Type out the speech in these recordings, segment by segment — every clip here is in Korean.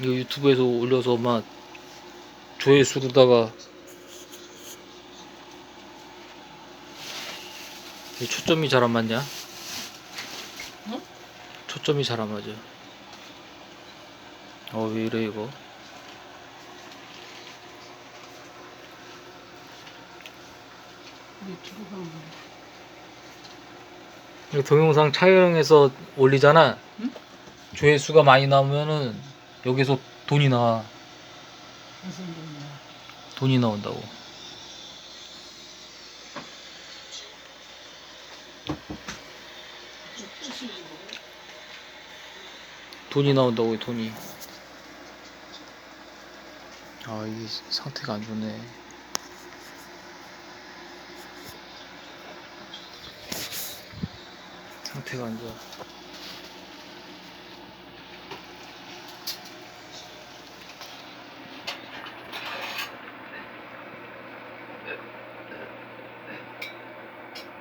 이거 유튜브에서 올려서 막 조회수로다가 이 초점이 잘 안 맞냐? 응? 초점이 잘 안 맞아. 어, 왜 이래, 이거? 유튜브 한이 동영상 촬영해서 올리잖아. 응? 조회수가 많이 나오면은 여기서 돈이 나와. 돈이 나온다고. 돈이 나온다고 이 돈이. 아 이게 상태가 안 좋네. 상태가 안 좋아.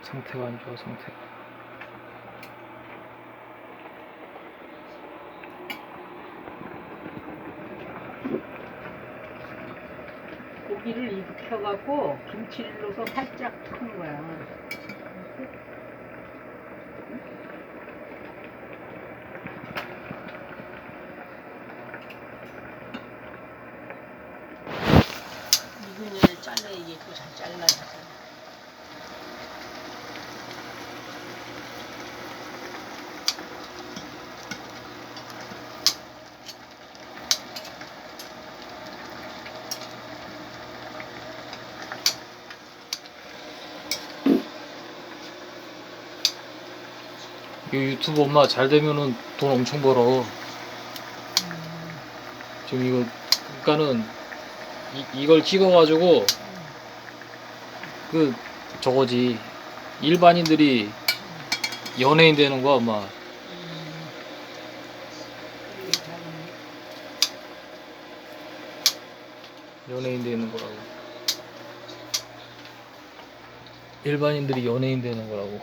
상태가 안 좋아 상태가. 고기를 익혀갖고 김치를 넣어서 살짝 푸는 거야. 이근을 잘라야지 또 잘 잘라서. 이 유튜브 엄마 잘 되면은 돈 엄청 벌어. 지금 이거 그러니까는 이, 이걸 찍어가지고 그 저거지 일반인들이 연예인 되는 거야 엄마. 연예인 되는 거라고. 일반인들이 연예인 되는 거라고.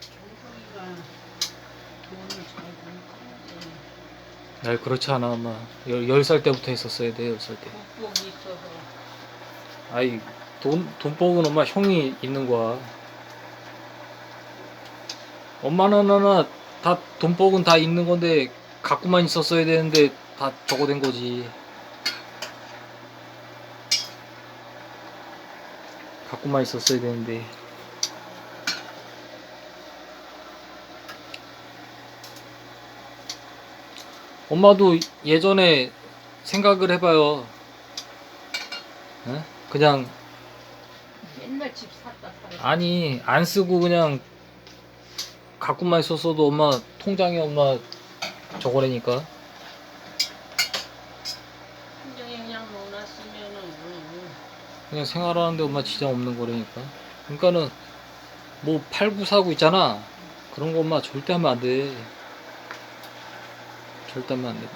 정성이가 돈을 잘 버는 날 그렇지 않아 엄마. 열, 열 살 때부터 했었어야 돼, 열 살 때. 복복이 있어서 아이 돈 돈복은 엄마 형이 있는 거야. 엄마는 하나 다 돈복은 다 있는 건데 갖고만 있었어야 되는데 다 저거 된 거지. 갖고만 있었어야 되는데. 엄마도 예전에 생각을 해봐요. 에? 그냥 맨날 집 샀다 팔았다. 아니 안 쓰고 그냥 갖고만 있었어도 엄마 통장에 엄마 저거라니까 통장에 그냥 넣어놨으면은 음, 그냥 생활하는데 엄마 지장 없는 거라니까 그러니까는 뭐 팔고 사고 있잖아 그런 거 엄마 절대 하면 안 돼 절대 하면 안돼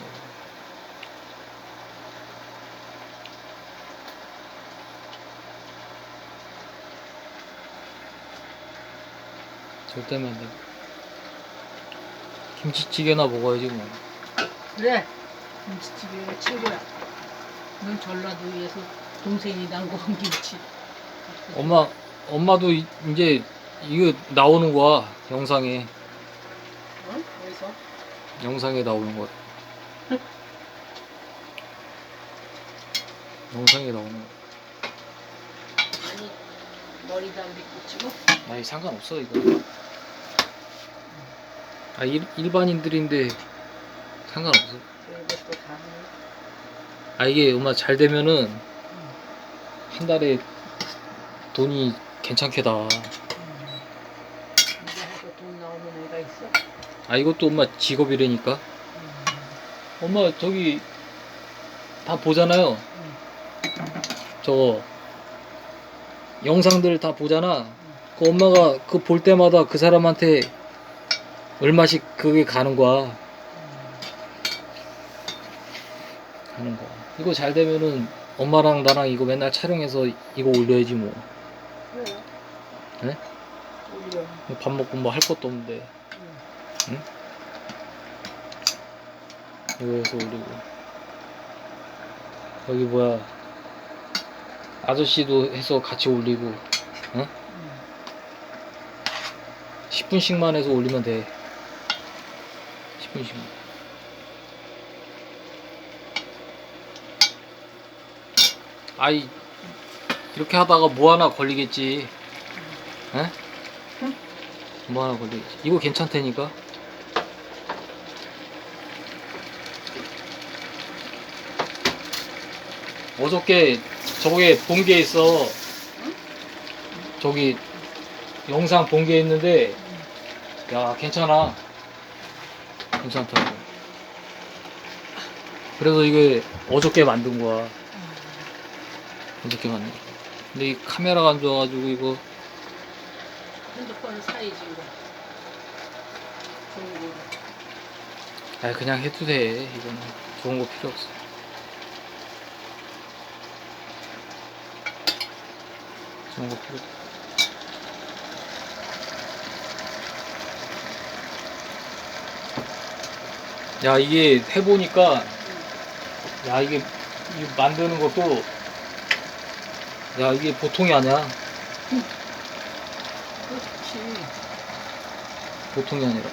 절대 하면 안 돼 김치찌개나 먹어야지 뭐 그래 김치찌개가 최고야. 넌 전라도에서 동생이 남고한 김치. 엄마 엄마도 이- 이제 이거 나오는 거야 영상에 어? 어디서? 영상에 나오는 거야 영상에 나오는 거야 아니 머리 담배 꽂히고? 아니 상관없어 이거. 아 일, 일반인들인데 상관없어. 이것도 다 해. 아 이게 엄마 잘 되면은 한 달에 돈이 괜찮게 나와 이제 해서 돈 나오는 애가 있어? 아 이것도 엄마 직업이라니까? 엄마 저기 다 보잖아요. 저 영상들 다 보잖아. 그 엄마가 그 볼 때마다 그 사람한테 얼마씩 그게 가는 거야? 가는 거야. 이거 잘 되면은 엄마랑 나랑 이거 맨날 촬영해서 이거 올려야지 뭐. 그래. 네? 밥 먹고 뭐 할 것도 없는데 응. 여기서 올리고 여기 뭐야 아저씨도 해서 같이 올리고 응. 10분씩만 해서 올리면 돼 10분씩만 아이 이렇게 하다가 뭐 하나 걸리겠지 에? 응. 뭐 하나 걸리겠지 이거 괜찮다니까 어저께 저게 본 게 있어. 저기 영상 본 게 있는데 야 괜찮아. 괜찮다고. 그래서 이게 어저께 만든 거야. 어저께 만든 거. 근데 이 카메라가 안 좋아가지고 이거 핸드폰 사이즈 이거. 좋은 거. 아 그냥 해도 돼. 이거는 좋은 거 필요 없어 좋은 거 필요 야 이게 해보니까 야 이게 이게 만드는 것도 야 이게 보통이 아니야. 그렇지. 보통이 아니라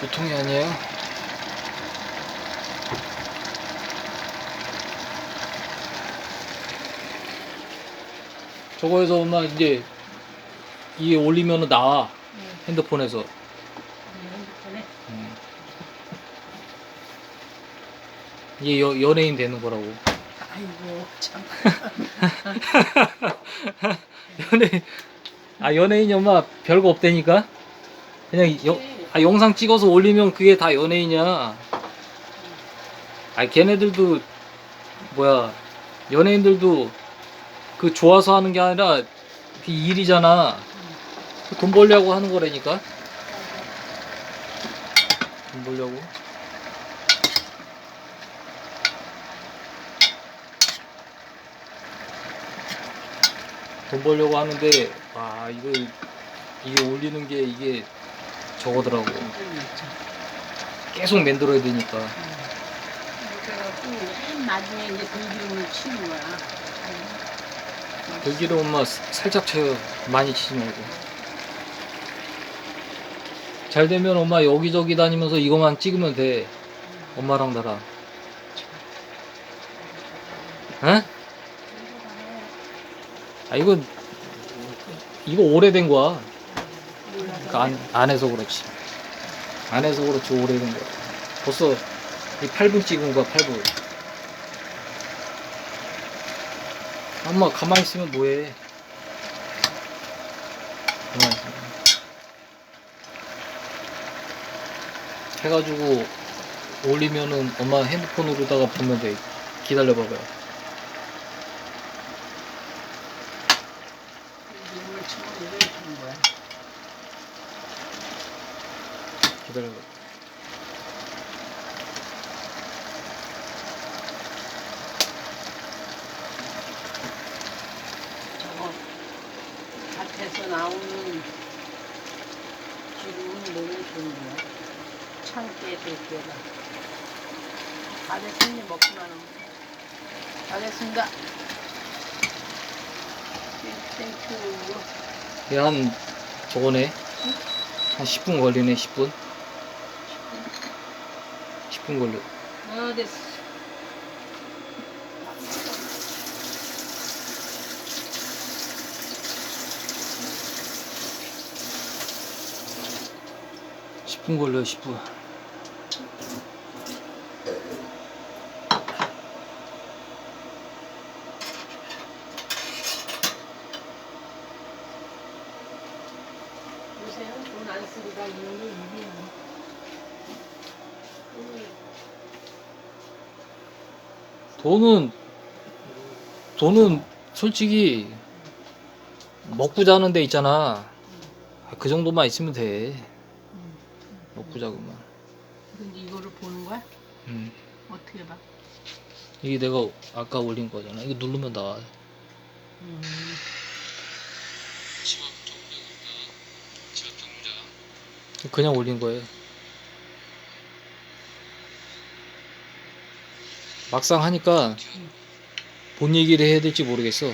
보통이 아니에요 저거에서 엄마 이제 이게 올리면은 나와 응. 핸드폰에서 핸드폰에. 음. 이게 여, 연예인 되는 거라고 아이고 참. 연예인 아 연예인이 엄마 별거 없다니까 그냥 여, 아, 영상 찍어서 올리면 그게 다 연예인이야 아 걔네들도 뭐야 연예인들도 그 좋아서 하는 게 아니라 그 일이잖아 그돈 벌려고 하는 거라니까 돈 벌려고 돈 벌려고 하는데 아 이거 이게 올리는 게 이게 저거더라고. 계속 만들어야 되니까 나중에 이제 들기름을 치는 거야. 들기름 엄마 살짝 쳐요 많이 치지 말고. 잘 되면 엄마 여기저기 다니면서 이거만 찍으면 돼. 엄마랑 나랑. 에? 아 이거 이거 오래된 거야. 그 안, 안에서 그렇지. 안에서 그렇지 오래된 거야 벌써 이 8분 찍은 거야 8분 엄마 가만히 있으면 뭐해? 가만히 있으면. 해가지고 올리면은 엄마 핸드폰으로다가 보면 돼. 기다려 봐봐요 들기름을 치면 이걸 주는 거야. 기다려 봐 저거 밭에서 나오는 기름은 너무 좋은 거야. 참깨 들깨가. 다 됐으니 먹기만 하면 돼. 다 됐습니다. 땡큐. 이게 한 저거네 한 10분 걸리네 10분 10분 걸려 아 됐어. 십분 걸려요 10분. 보세요. 돈안 쓰고 다 있는 게 이게 돈은 돈은 솔직히 먹고 자는 데 있잖아 그 정도만 있으면 돼 자고만 근데 이거를 보는 거야? 음. 어떻게 봐? 이게 내가 아까 올린 거잖아. 이거 누르면 나와. 음. 그냥 올린 거예요. 막상 하니까 뭔 얘기를 해야 될지 모르겠어.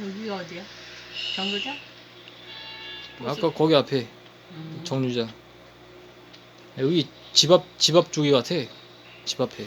여기가 어디야? 정류장? 아까 거기 앞에 음. 정류장. 여기 집 앞 집 앞 쪽이 같아. 집 앞에.